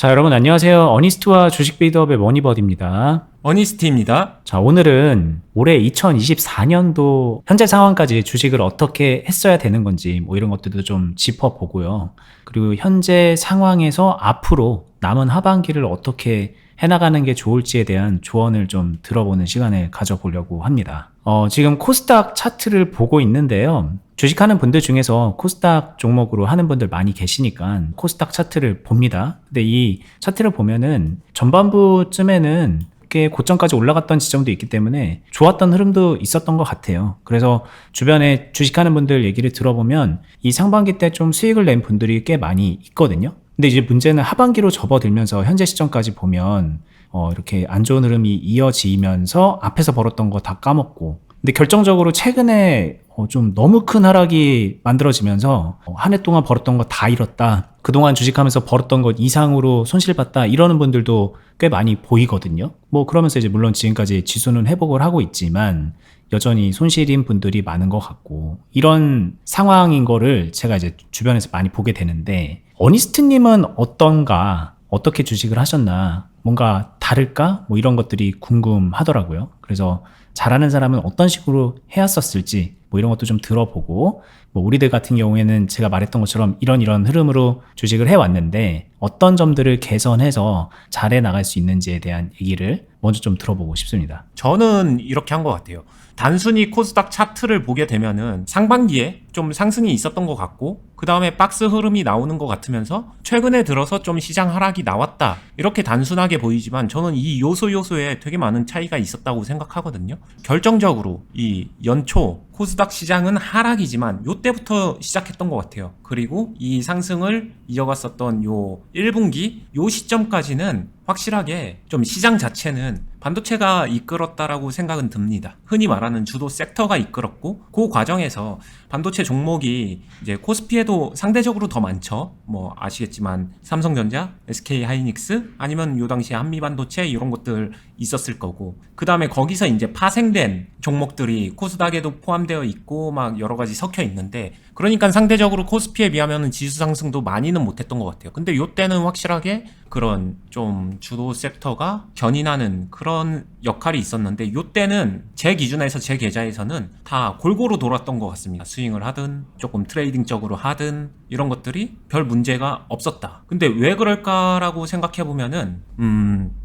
자, 여러분 안녕하세요. 어니스트와 주식 빌드업의 머니버드입니다. 어니스티입니다. 자, 오늘은 올해 2024년도 현재 상황까지 주식을 어떻게 했어야 되는 건지 뭐 이런 것들도 좀 짚어보고요. 그리고 현재 상황에서 앞으로 남은 하반기를 어떻게 해나가는 게 좋을지에 대한 조언을 좀 들어보는 시간을 가져보려고 합니다. 어, 지금 코스닥 차트를 보고 있는데요. 주식하는 분들 중에서 코스닥 종목으로 하는 분들 많이 계시니까 코스닥 차트를 봅니다. 근데 이 차트를 보면은 전반부쯤에는 꽤 고점까지 올라갔던 지점도 있기 때문에 좋았던 흐름도 있었던 것 같아요. 그래서 주변에 주식하는 분들 얘기를 들어보면 이 상반기 때 좀 수익을 낸 분들이 꽤 많이 있거든요. 근데 이제 문제는 하반기로 접어들면서 현재 시점까지 보면 어, 이렇게 안 좋은 흐름이 이어지면서 앞에서 벌었던 거 다 까먹고 근데 결정적으로 최근에 어, 좀 너무 큰 하락이 만들어지면서 어, 한해 동안 벌었던 거 다 잃었다. 그동안 주식하면서 벌었던 것 이상으로 손실봤다. 이러는 분들도 꽤 많이 보이거든요. 뭐 그러면서 이제 물론 지금까지 지수는 회복을 하고 있지만 여전히 손실인 분들이 많은 것 같고 이런 상황인 거를 제가 이제 주변에서 많이 보게 되는데 어니스트님은 어떤가 어떻게 주식을 하셨나 뭔가 다를까 뭐 이런 것들이 궁금하더라고요. 그래서 잘하는 사람은 어떤 식으로 해왔었을지 뭐 이런 것도 좀 들어보고 뭐 우리들 같은 경우에는 제가 말했던 것처럼 이런 이런 흐름으로 주식을 해왔는데 어떤 점들을 개선해서 잘해 나갈 수 있는지에 대한 얘기를 먼저 좀 들어보고 싶습니다. 저는 이렇게 한 것 같아요. 단순히 코스닥 차트를 보게 되면은 상반기에 좀 상승이 있었던 것 같고 그 다음에 박스 흐름이 나오는 것 같으면서 최근에 들어서 좀 시장 하락이 나왔다 이렇게 단순하게 보이지만 저는 이 요소 요소에 되게 많은 차이가 있었다고 생각하거든요. 결정적으로 이 연초 코스닥 시장은 하락이지만 요때부터 시작했던 것 같아요. 그리고 이 상승을 이어갔었던 요 1분기 요 시점까지는 확실하게 좀 시장 자체는 반도체가 이끌었다라고 생각은 듭니다. 흔히 말하는 주도 섹터가 이끌었고 그 과정에서 반도체 종목이 이제 코스피에도 상대적으로 더 많죠. 뭐 아시겠지만 삼성전자, SK 하이닉스 아니면 요 당시에 한미반도체 이런 것들 있었을 거고 그 다음에 거기서 이제 파생된 종목들이 코스닥에도 포함되어 있고 막 여러 가지 섞여 있는데 그러니까 상대적으로 코스피에 비하면 지수 상승도 많이는 못했던 것 같아요. 근데 요때는 확실하게 그런 좀 주도 섹터가 견인하는 그런 역할이 있었는데 요때는 제 기준에서 제 계좌에서는 다 골고루 돌았던 것 같습니다. 스윙을 하든 조금 트레이딩적으로 하든 이런 것들이 별 문제가 없었다. 근데 왜 그럴까라고 생각해 보면은 음.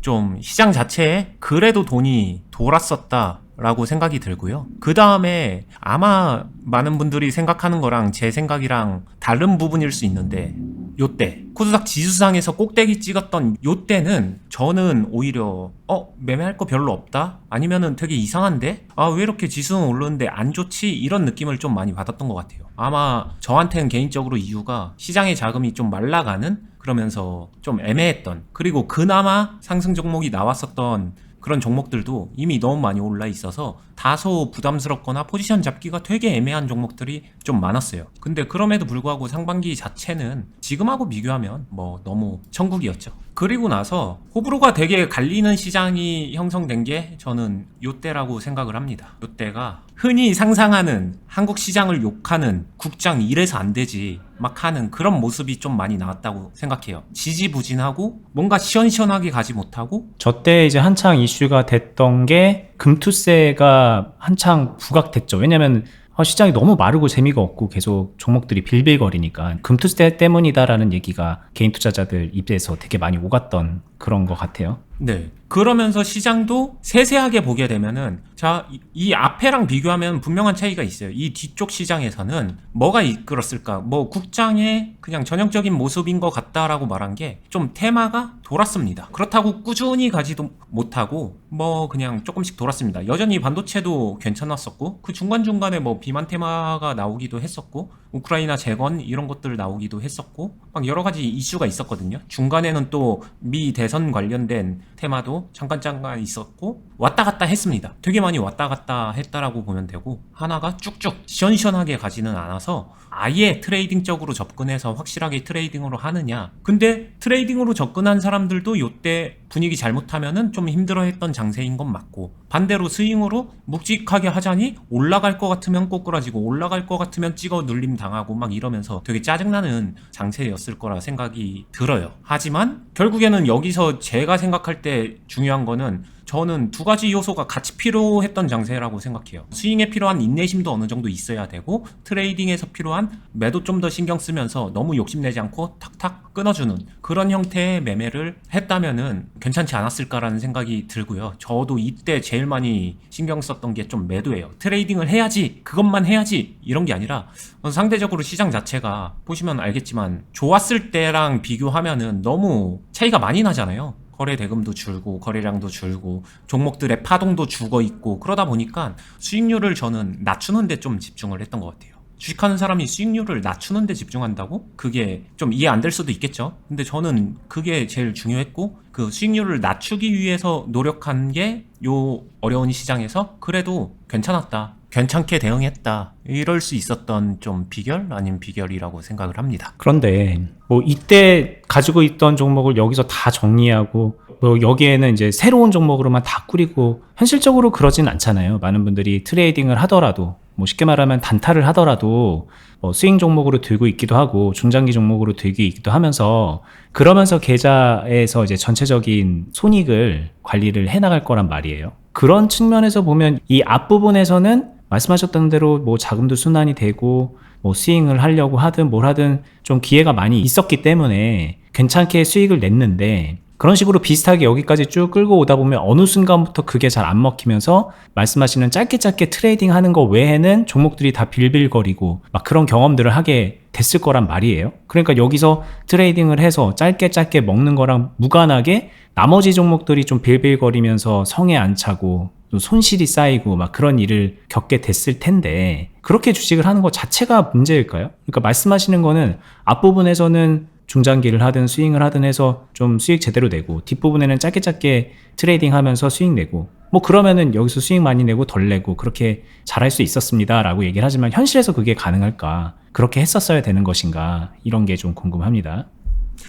좀 시장 자체에 그래도 돈이 돌았었다. 라고 생각이 들고요. 그 다음에 아마 많은 분들이 생각하는 거랑 제 생각이랑 다른 부분일 수 있는데 요때 코스닥 지수상에서 꼭대기 찍었던 요때는 저는 오히려 어 매매할 거 별로 없다 아니면은 되게 이상한데 아 왜 이렇게 지수는 오르는데 안 좋지 이런 느낌을 좀 많이 받았던 것 같아요 아마 저한테는 개인적으로 이유가 시장의 자금이 좀 말라가는 그러면서 좀 애매했던 그리고 그나마 상승 종목이 나왔었던 그런 종목들도 이미 너무 많이 올라 있어서 다소 부담스럽거나 포지션 잡기가 되게 애매한 종목들이 좀 많았어요. 근데 그럼에도 불구하고 상반기 자체는 지금하고 비교하면 뭐 너무 천국이었죠. 그리고 나서 호불호가 되게 갈리는 시장이 형성된 게 저는 요때라고 생각을 합니다. 요때가 흔히 상상하는 한국 시장을 욕하는 국장 이래서 안 되지 막 하는 그런 모습이 좀 많이 나왔다고 생각해요. 지지부진하고 뭔가 시원시원하게 가지 못하고 저때 이제 한창 이슈가 됐던 게 금투세가 한창 부각됐죠. 왜냐면 어, 시장이 너무 마르고 재미가 없고 계속 종목들이 빌빌거리니까 금투세 때문이다라는 얘기가 개인 투자자들 입에서 되게 많이 오갔던 그런 것 같아요. 네. 그러면서 시장도 세세하게 보게 되면은 자, 이, 이 앞에랑 비교하면 분명한 차이가 있어요. 이 뒤쪽 시장에서는 뭐가 이끌었을까? 뭐 국장의 그냥 전형적인 모습인 것 같다라고 말한 게 좀 테마가 돌았습니다. 그렇다고 꾸준히 가지도 못하고 뭐 그냥 조금씩 돌았습니다. 여전히 반도체도 괜찮았었고 그 중간중간에 뭐 비만 테마가 나오기도 했었고 우크라이나 재건 이런 것들 나오기도 했었고 막 여러 가지 이슈가 있었거든요. 중간에는 또 미 대선 관련된 테마도 잠깐 잠깐 있었고 왔다 갔다 했습니다. 되게 많이 왔다 갔다 했다라고 보면 되고 하나가 쭉쭉 시원시원하게 가지는 않아서 아예 트레이딩적으로 접근해서 확실하게 트레이딩으로 하느냐. 근데 트레이딩으로 접근한 사람들도 요때 분위기 잘못하면은 좀 힘들어했던 장세인 건 맞고 반대로 스윙으로 묵직하게 하자니 올라갈 것 같으면 꼬꾸라지고 올라갈 것 같으면 찍어 눌림 당하고 막 이러면서 되게 짜증나는 장세였을 거라 생각이 들어요. 하지만 결국에는 여기서 제가 생각할 때 중요한 거는 저는 두 가지 요소가 같이 필요했던 장세라고 생각해요. 스윙에 필요한 인내심도 어느 정도 있어야 되고 트레이딩에서 필요한 매도 좀 더 신경 쓰면서 너무 욕심내지 않고 탁탁 끊어주는 그런 형태의 매매를 했다면은 괜찮지 않았을까라는 생각이 들고요. 저도 이때 제일 많이 신경 썼던 게 좀 매도예요. 트레이딩을 해야지 그것만 해야지 이런 게 아니라 상대적으로 시장 자체가 보시면 알겠지만 좋았을 때랑 비교하면은 너무 차이가 많이 나잖아요. 거래 대금도 줄고 거래량도 줄고 종목들의 파동도 죽어 있고 그러다 보니까 수익률을 저는 낮추는 데 좀 집중을 했던 것 같아요. 주식하는 사람이 수익률을 낮추는 데 집중한다고? 그게 좀 이해 안 될 수도 있겠죠. 근데 저는 그게 제일 중요했고 그 수익률을 낮추기 위해서 노력한 게 요 어려운 시장에서 그래도 괜찮았다. 괜찮게 대응했다. 이럴 수 있었던 좀 비결 아닌 비결이라고 생각을 합니다. 그런데 뭐 이때 가지고 있던 종목을 여기서 다 정리하고 뭐 여기에는 이제 새로운 종목으로만 다 꾸리고 현실적으로 그러진 않잖아요. 많은 분들이 트레이딩을 하더라도 뭐 쉽게 말하면 단타를 하더라도 뭐 스윙 종목으로 들고 있기도 하고 중장기 종목으로 들고 있기도 하면서 그러면서 계좌에서 이제 전체적인 손익을 관리를 해 나갈 거란 말이에요. 그런 측면에서 보면 이 앞부분에서는 말씀하셨던 대로 뭐 자금도 순환이 되고 뭐 스윙을 하려고 하든 뭘 하든 좀 기회가 많이 있었기 때문에 괜찮게 수익을 냈는데 그런 식으로 비슷하게 여기까지 쭉 끌고 오다 보면 어느 순간부터 그게 잘 안 먹히면서 말씀하시는 짧게 짧게 트레이딩 하는 거 외에는 종목들이 다 빌빌거리고 막 그런 경험들을 하게 됐을 거란 말이에요. 그러니까 여기서 트레이딩을 해서 짧게 짧게 먹는 거랑 무관하게 나머지 종목들이 좀 빌빌거리면서 성에 안 차고 또 손실이 쌓이고 막 그런 일을 겪게 됐을 텐데 그렇게 주식을 하는 것 자체가 문제일까요? 그러니까 말씀하시는 거는 앞부분에서는 중장기를 하든 스윙을 하든 해서 좀 수익 제대로 내고 뒷부분에는 짧게 짧게 트레이딩 하면서 수익 내고 뭐 그러면은 여기서 수익 많이 내고 덜 내고 그렇게 잘할 수 있었습니다 라고 얘기를 하지만 현실에서 그게 가능할까 그렇게 했었어야 되는 것인가 이런 게 좀 궁금합니다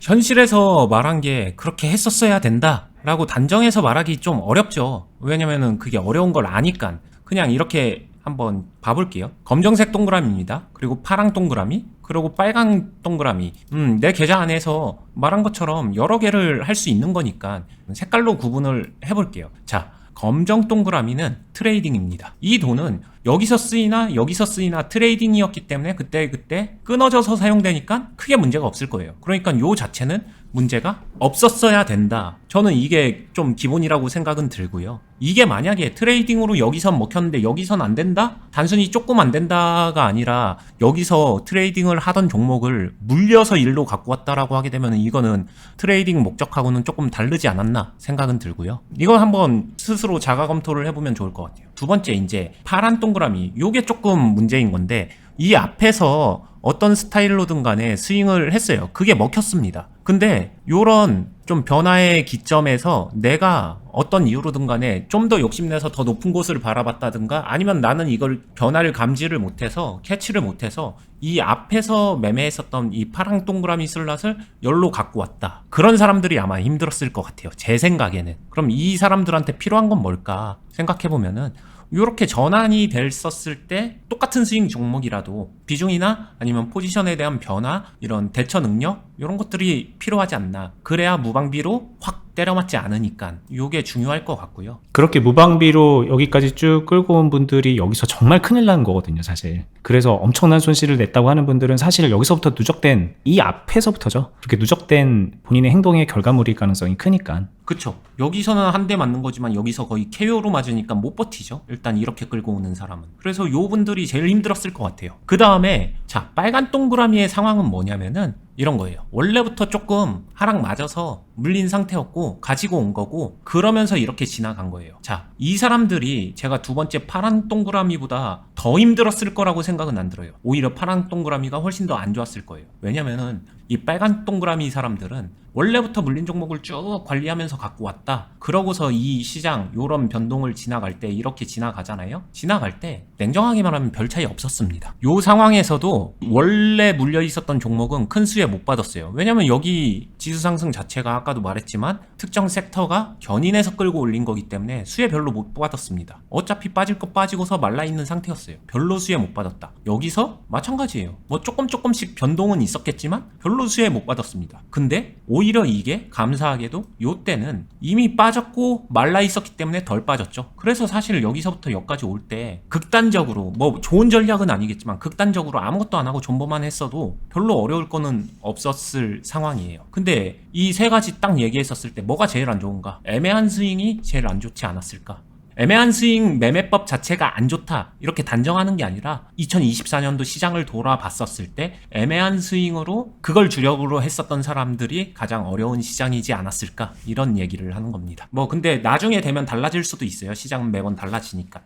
현실에서 말한 게 그렇게 했었어야 된다. 라고 단정해서 말하기 좀 어렵죠. 왜냐면은 그게 어려운 걸 아니까. 그냥 이렇게 한번 봐볼게요. 검정색 동그라미입니다. 그리고 파랑 동그라미, 그리고 빨간 동그라미. 음, 내 계좌 안에서 말한 것처럼 여러 개를 할 수 있는 거니까 색깔로 구분을 해볼게요. 자, 검정 동그라미는 트레이딩입니다. 이 돈은 여기서 쓰이나 여기서 쓰이나 트레이딩이었기 때문에 그때 그때 끊어져서 사용되니까 크게 문제가 없을 거예요. 그러니까 요 자체는 문제가 없었어야 된다. 저는 이게 좀 기본이라고 생각은 들고요. 이게 만약에 트레이딩으로 여기선 먹혔는데 여기선 안 된다? 단순히 조금 안 된다가 아니라 여기서 트레이딩을 하던 종목을 물려서 일로 갖고 왔다라고 하게 되면 이거는 트레이딩 목적하고는 조금 다르지 않았나 생각은 들고요. 이건 한번 스스로 자가 검토를 해보면 좋을 것 같아요. 두 번째 이제 파란 동그라미 요게 조금 문제인 건데 이 앞에서 어떤 스타일로든 간에 스윙을 했어요. 그게 먹혔습니다. 근데 요런 좀 변화의 기점에서 내가 어떤 이유로든 간에 좀 더 욕심내서 더 높은 곳을 바라봤다든가 아니면 나는 이걸 변화를 감지를 못해서 캐치를 못해서 이 앞에서 매매했었던 이 파랑 동그라미 슬롯을 열로 갖고 왔다. 그런 사람들이 아마 힘들었을 것 같아요. 제 생각에는. 그럼 이 사람들한테 필요한 건 뭘까 생각해보면은 이렇게 전환이 됐었을 때 똑같은 스윙 종목이라도 비중이나 아니면 포지션에 대한 변화, 이런 대처 능력 이런 것들이 필요하지 않나. 그래야 무방비로 확 때려맞지 않으니까 이게 중요할 것 같고요. 그렇게 무방비로 여기까지 쭉 끌고 온 분들이 여기서 정말 큰일 나는 거거든요, 사실. 그래서 엄청난 손실을 냈다고 하는 분들은 사실 여기서부터 누적된 이 앞에서부터죠. 그렇게 누적된 본인의 행동의 결과물일 가능성이 크니까. 그쵸. 여기서는 한 대 맞는 거지만 여기서 거의 KO로 맞으니까 못 버티죠. 일단 이렇게 끌고 오는 사람은. 그래서 요 분들이 제일 힘들었을 것 같아요. 그 다음에 자 빨간 동그라미의 상황은 뭐냐면은 이런 거예요. 원래부터 조금 하락 맞아서 물린 상태였고 가지고 온 거고 그러면서 이렇게 지나간 거예요. 자, 이 사람들이 제가 두 번째 파란 동그라미보다 더 힘들었을 거라고 생각은 안 들어요. 오히려 파란 동그라미가 훨씬 더 안 좋았을 거예요. 왜냐면은 이 빨간 동그라미 사람들은 원래부터 물린 종목을 쭉 관리하면서 갖고 왔다. 그러고서 이 시장 요런 변동을 지나갈 때 이렇게 지나가잖아요. 지나갈 때 냉정하게 말하면 별 차이 없었습니다. 요 상황에서도 원래 물려 있었던 종목은 큰 수혜 못 받았어요. 왜냐면 여기 지수 상승 자체가 아까도 말했지만 특정 섹터가 견인해서 끌고 올린 거기 때문에 수혜 별로 못 받았습니다. 어차피 빠질 거 빠지고서 말라 있는 상태였어요. 별로 수혜 못 받았다. 여기서 마찬가지예요. 뭐 조금 조금씩 변동은 있었겠지만 별로 수혜 못 받았습니다. 근데 오히려 이게 감사하게도 요 때는 이미 빠졌고 말라 있었기 때문에 덜 빠졌죠. 그래서 사실 여기서부터 여기까지 올 때 극단적으로 뭐 좋은 전략은 아니겠지만 극단적으로 아무것도 안 하고 존버만 했어도 별로 어려울 거는 없었을 상황이에요. 근데 이 세 가지 딱 얘기했었을 때 뭐가 제일 안 좋은가? 애매한 스윙이 제일 안 좋지 않았을까? 애매한 스윙 매매법 자체가 안 좋다 이렇게 단정하는 게 아니라 2024년도 시장을 돌아봤었을 때 애매한 스윙으로 그걸 주력으로 했었던 사람들이 가장 어려운 시장이지 않았을까 이런 얘기를 하는 겁니다. 뭐 근데 나중에 되면 달라질 수도 있어요. 시장은 매번 달라지니까.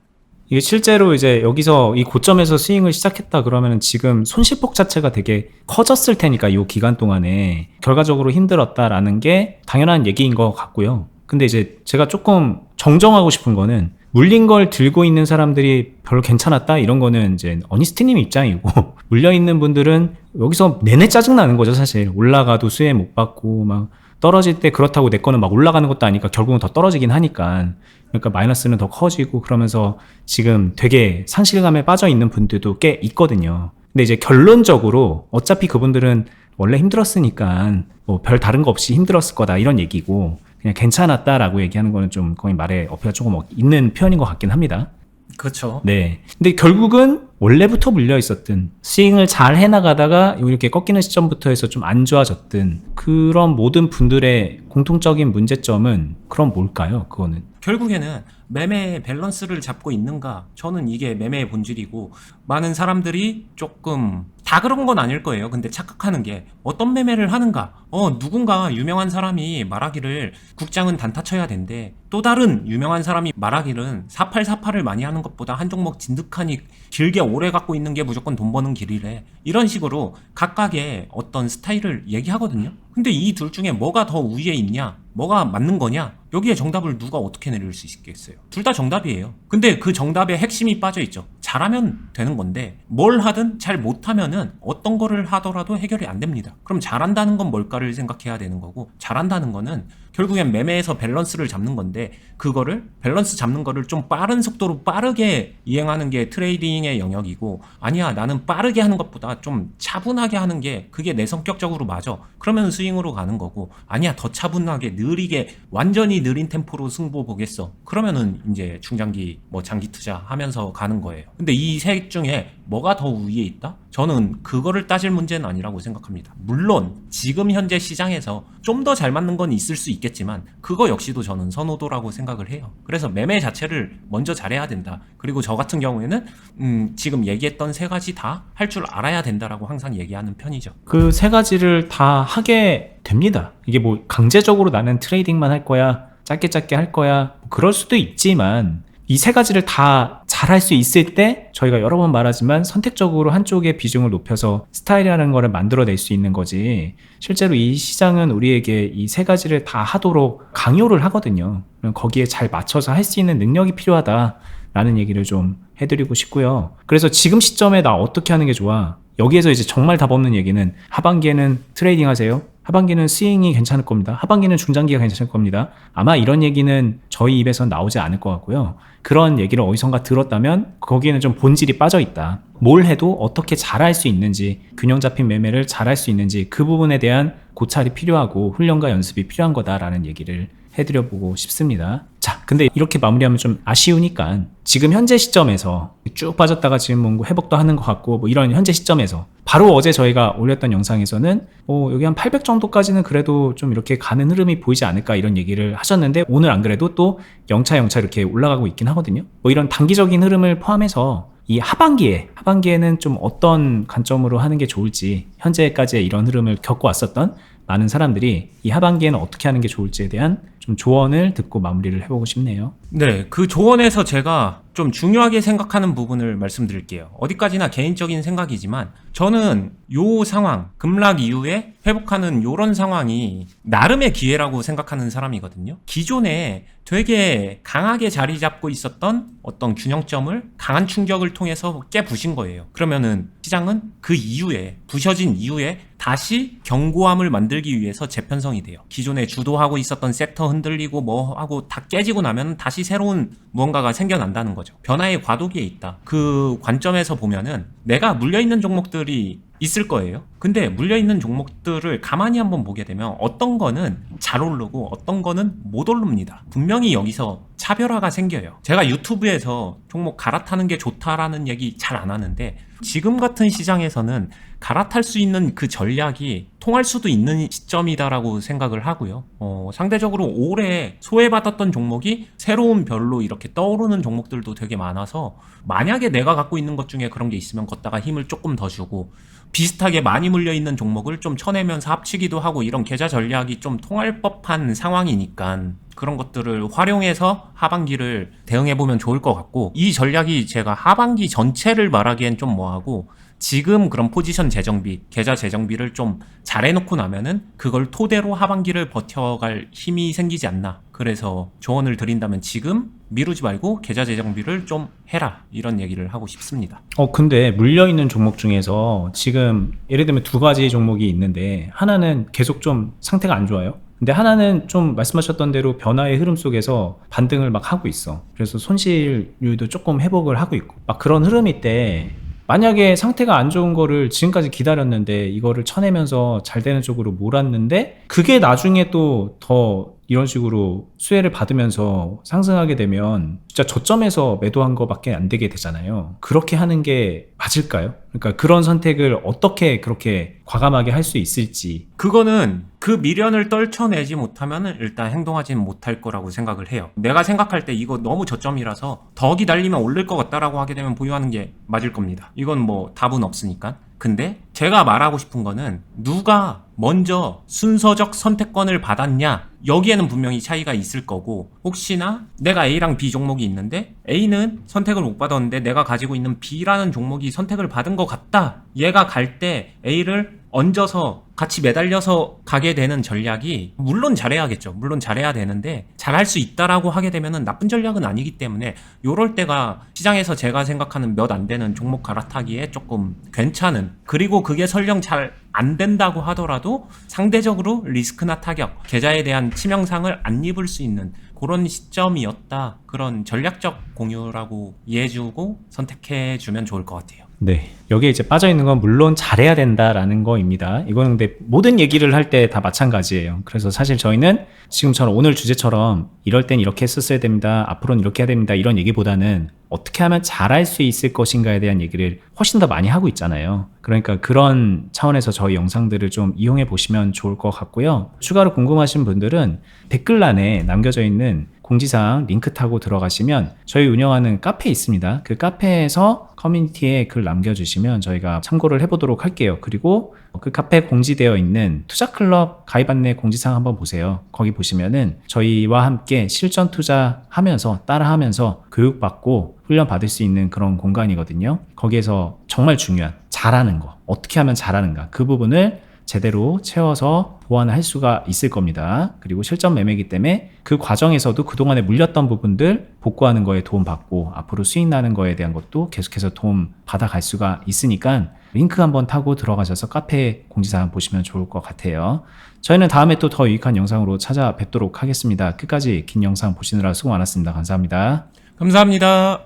이게 실제로 이제 여기서 이 고점에서 스윙을 시작했다 그러면은 지금 손실폭 자체가 되게 커졌을 테니까 이 기간 동안에 결과적으로 힘들었다라는 게 당연한 얘기인 것 같고요. 근데 이제 제가 조금 정정하고 싶은 거는 물린 걸 들고 있는 사람들이 별로 괜찮았다? 이런 거는 이제 어니스트님 입장이고 물려 있는 분들은 여기서 내내 짜증 나는 거죠 사실. 올라가도 수혜 못 받고 막 떨어질 때 그렇다고 내 거는 막 올라가는 것도 아니까 결국은 더 떨어지긴 하니까. 그러니까 마이너스는 더 커지고 그러면서 지금 되게 상실감에 빠져 있는 분들도 꽤 있거든요. 근데 이제 결론적으로 어차피 그분들은 원래 힘들었으니까 뭐 별 다른 거 없이 힘들었을 거다 이런 얘기고 그냥 괜찮았다라고 얘기하는 거는 좀 거의 말에 어폐가 조금 있는 표현인 것 같긴 합니다. 그렇죠. 네. 근데 결국은 원래부터 물려 있었든 스윙을 잘 해나가다가 이렇게 꺾이는 시점부터 해서 좀 안 좋아졌든 그런 모든 분들의 공통적인 문제점은 그럼 뭘까요? 그거는 결국에는 매매 밸런스를 잡고 있는가? 저는 이게 매매의 본질이고 많은 사람들이 조금 다 그런 건 아닐 거예요. 근데 착각하는 게 어떤 매매를 하는가? 어, 누군가 유명한 사람이 말하기를 국장은 단타 쳐야 된대. 또 다른 유명한 사람이 말하기는 4848을 많이 하는 것보다 한 종목 진득하니 길게 오래 갖고 있는 게 무조건 돈 버는 길이래. 이런 식으로 각각의 어떤 스타일을 얘기하거든요. 근데 이 둘 중에 뭐가 더 우위에 있냐? 뭐가 맞는 거냐? 여기에 정답을 누가 어떻게 내릴 수 있겠어요? 둘 다 정답이에요. 근데 그 정답에 핵심이 빠져 있죠. 잘하면 되는 건데 뭘 하든 잘 못하면은 어떤 거를 하더라도 해결이 안 됩니다. 그럼 잘한다는 건 뭘까를 생각해야 되는 거고 잘한다는 거는 결국엔 매매에서 밸런스를 잡는 건데 그거를 밸런스 잡는 거를 좀 빠른 속도로 빠르게 이행하는 게 트레이딩의 영역이고 아니야 나는 빠르게 하는 것보다 좀 차분하게 하는 게 그게 내 성격적으로 맞아. 그러면 스윙으로 가는 거고 아니야 더 차분하게 느리게 완전히 느린 템포로 승부 보겠어. 그러면은 이제 중장기 뭐 장기 투자 하면서 가는 거예요. 근데 이 셋 중에 뭐가 더 우위에 있다? 저는 그거를 따질 문제는 아니라고 생각합니다. 물론 지금 현재 시장에서 좀 더 잘 맞는 건 있을 수 있겠지만 그거 역시도 저는 선호도라고 생각을 해요. 그래서 매매 자체를 먼저 잘해야 된다. 그리고 저 같은 경우에는 음, 지금 얘기했던 세 가지 다 할 줄 알아야 된다라고 항상 얘기하는 편이죠. 그 세 가지를 다 하게 됩니다. 이게 뭐 강제적으로 나는 트레이딩만 할 거야, 짧게 짧게 할 거야, 뭐 그럴 수도 있지만 이 세 가지를 다 잘할 수 있을 때 저희가 여러 번 말하지만 선택적으로 한쪽의 비중을 높여서 스타일이라는 거를 만들어낼 수 있는 거지 실제로 이 시장은 우리에게 이 세 가지를 다 하도록 강요를 하거든요. 거기에 잘 맞춰서 할 수 있는 능력이 필요하다라는 얘기를 좀 해드리고 싶고요. 그래서 지금 시점에 나 어떻게 하는 게 좋아? 여기에서 이제 정말 답 없는 얘기는 하반기에는 트레이딩 하세요. 하반기는 스윙이 괜찮을 겁니다. 하반기는 중장기가 괜찮을 겁니다. 아마 이런 얘기는 저희 입에서 나오지 않을 것 같고요. 그런 얘기를 어디선가 들었다면 거기에는 좀 본질이 빠져 있다. 뭘 해도 어떻게 잘할 수 있는지, 균형 잡힌 매매를 잘할 수 있는지 그 부분에 대한 고찰이 필요하고 훈련과 연습이 필요한 거다라는 얘기를 해드려 보고 싶습니다. 자, 근데 이렇게 마무리하면 좀 아쉬우니까 지금 현재 시점에서 쭉 빠졌다가 지금 뭔가 회복도 하는 것 같고 뭐 이런 현재 시점에서 바로 어제 저희가 올렸던 영상에서는 어, 여기 한 800 정도까지는 그래도 좀 이렇게 가는 흐름이 보이지 않을까 이런 얘기를 하셨는데 오늘 안 그래도 또 영차 영차 이렇게 올라가고 있긴 하거든요. 뭐 이런 단기적인 흐름을 포함해서 이 하반기에 하반기에는 좀 어떤 관점으로 하는 게 좋을지 현재까지의 이런 흐름을 겪고 왔었던 많은 사람들이 이 하반기에는 어떻게 하는 게 좋을지에 대한 좀 조언을 듣고 마무리를 해보고 싶네요. 네, 그 조언에서 제가 좀 중요하게 생각하는 부분을 말씀드릴게요. 어디까지나 개인적인 생각이지만 저는 요 상황, 급락 이후에 회복하는 요런 상황이 나름의 기회라고 생각하는 사람이거든요. 기존에 되게 강하게 자리 잡고 있었던 어떤 균형점을 강한 충격을 통해서 깨부신 거예요. 그러면은 시장은 그 이후에 부셔진 이후에 다시 견고함을 만들기 위해서 재편성이 돼요. 기존에 주도하고 있었던 섹터 흔들리고 뭐 하고 다 깨지고 나면 다시 새로운 무언가가 생겨난다는 거죠. 변화의 과도기에 있다. 그 관점에서 보면은 내가 물려있는 종목들이 있을 거예요. 근데 물려있는 종목들을 가만히 한번 보게 되면 어떤 거는 잘 오르고 어떤 거는 못 오릅니다. 분명히 여기서 차별화가 생겨요. 제가 유튜브에서 종목 갈아타는 게 좋다라는 얘기 잘 안 하는데 지금 같은 시장에서는 갈아탈 수 있는 그 전략이 통할 수도 있는 시점이다라고 생각을 하고요. 어, 상대적으로 올해 소외받았던 종목이 새로운 별로 이렇게 떠오르는 종목들도 되게 많아서 만약에 내가 갖고 있는 것 중에 그런 게 있으면 걷다가 힘을 조금 더 주고 비슷하게 많이 물려 있는 종목을 좀 쳐내면서 합치기도 하고 이런 계좌 전략이 좀 통할 법한 상황이니까 그런 것들을 활용해서 하반기를 대응해 보면 좋을 것 같고 이 전략이 제가 하반기 전체를 말하기엔 좀 뭐하고 지금 그런 포지션 재정비, 계좌 재정비를 좀 잘해놓고 나면은 그걸 토대로 하반기를 버텨갈 힘이 생기지 않나. 그래서 조언을 드린다면 지금 미루지 말고 계좌 재정비를 좀 해라. 이런 얘기를 하고 싶습니다. 어, 근데 물려있는 종목 중에서 지금 예를 들면 두 가지 종목이 있는데 하나는 계속 좀 상태가 안 좋아요. 근데 하나는 좀 말씀하셨던 대로 변화의 흐름 속에서 반등을 막 하고 있어. 그래서 손실률도 조금 회복을 하고 있고. 막 그런 흐름일 때 만약에 상태가 안 좋은 거를 지금까지 기다렸는데 이거를 쳐내면서 잘 되는 쪽으로 몰았는데 그게 나중에 또 더 이런 식으로 수혜를 받으면서 상승하게 되면 진짜 저점에서 매도한 거밖에 안 되게 되잖아요. 그렇게 하는 게 맞을까요? 그러니까 그런 선택을 어떻게 그렇게 과감하게 할 수 있을지. 그거는 그 미련을 떨쳐내지 못하면은 일단 행동하지는 못할 거라고 생각을 해요. 내가 생각할 때 이거 너무 저점이라서 더 기다리면 오를 것 같다라고 하게 되면 보유하는 게 맞을 겁니다. 이건 뭐 답은 없으니까. 근데 제가 말하고 싶은 거는 누가 먼저 순서적 선택권을 받았냐 여기에는 분명히 차이가 있을 거고 혹시나 내가 A랑 B 종목이 있는데 A는 선택을 못 받았는데 내가 가지고 있는 B라는 종목이 선택을 받은 것 같다. 얘가 갈 때 A를 얹어서 같이 매달려서 가게 되는 전략이 물론 잘해야겠죠. 물론 잘해야 되는데 잘할 수 있다라고 하게 되면은 나쁜 전략은 아니기 때문에 요럴 때가 시장에서 제가 생각하는 몇 안 되는 종목 갈아타기에 조금 괜찮은 그리고 그게 설령 잘 안 된다고 하더라도 상대적으로 리스크나 타격, 계좌에 대한 치명상을 안 입을 수 있는 그런 시점이었다. 그런 전략적 공유라고 이해해주고 선택해주면 좋을 것 같아요. 네. 여기에 이제 빠져 있는 건 물론 잘해야 된다라는 거입니다. 이거는 근데 모든 얘기를 할 때 다 마찬가지예요. 그래서 사실 저희는 지금처럼 오늘 주제처럼 이럴 땐 이렇게 했었어야 됩니다. 앞으로는 이렇게 해야 됩니다. 이런 얘기보다는 어떻게 하면 잘할 수 있을 것인가에 대한 얘기를 훨씬 더 많이 하고 있잖아요. 그러니까 그런 차원에서 저희 영상들을 좀 이용해 보시면 좋을 것 같고요. 추가로 궁금하신 분들은 댓글란에 남겨져 있는 공지사항 링크 타고 들어가시면 저희 운영하는 카페 있습니다. 그 카페에서 커뮤니티에 글 남겨주시면 저희가 참고를 해보도록 할게요. 그리고 그 카페에 공지되어 있는 투자클럽 가입 안내 공지사항 한번 보세요. 거기 보시면은 저희와 함께 실전 투자하면서 따라하면서 교육받고 훈련 받을 수 있는 그런 공간이거든요. 거기에서 정말 중요한 잘하는 거 어떻게 하면 잘하는가 그 부분을 제대로 채워서 보완할 수가 있을 겁니다. 그리고 실전 매매이기 때문에 그 과정에서도 그동안에 물렸던 부분들 복구하는 거에 도움 받고 앞으로 수익 나는 거에 대한 것도 계속해서 도움 받아갈 수가 있으니까 링크 한번 타고 들어가셔서 카페 공지사항 보시면 좋을 것 같아요. 저희는 다음에 또 더 유익한 영상으로 찾아뵙도록 하겠습니다. 끝까지 긴 영상 보시느라 수고 많았습니다. 감사합니다. 감사합니다.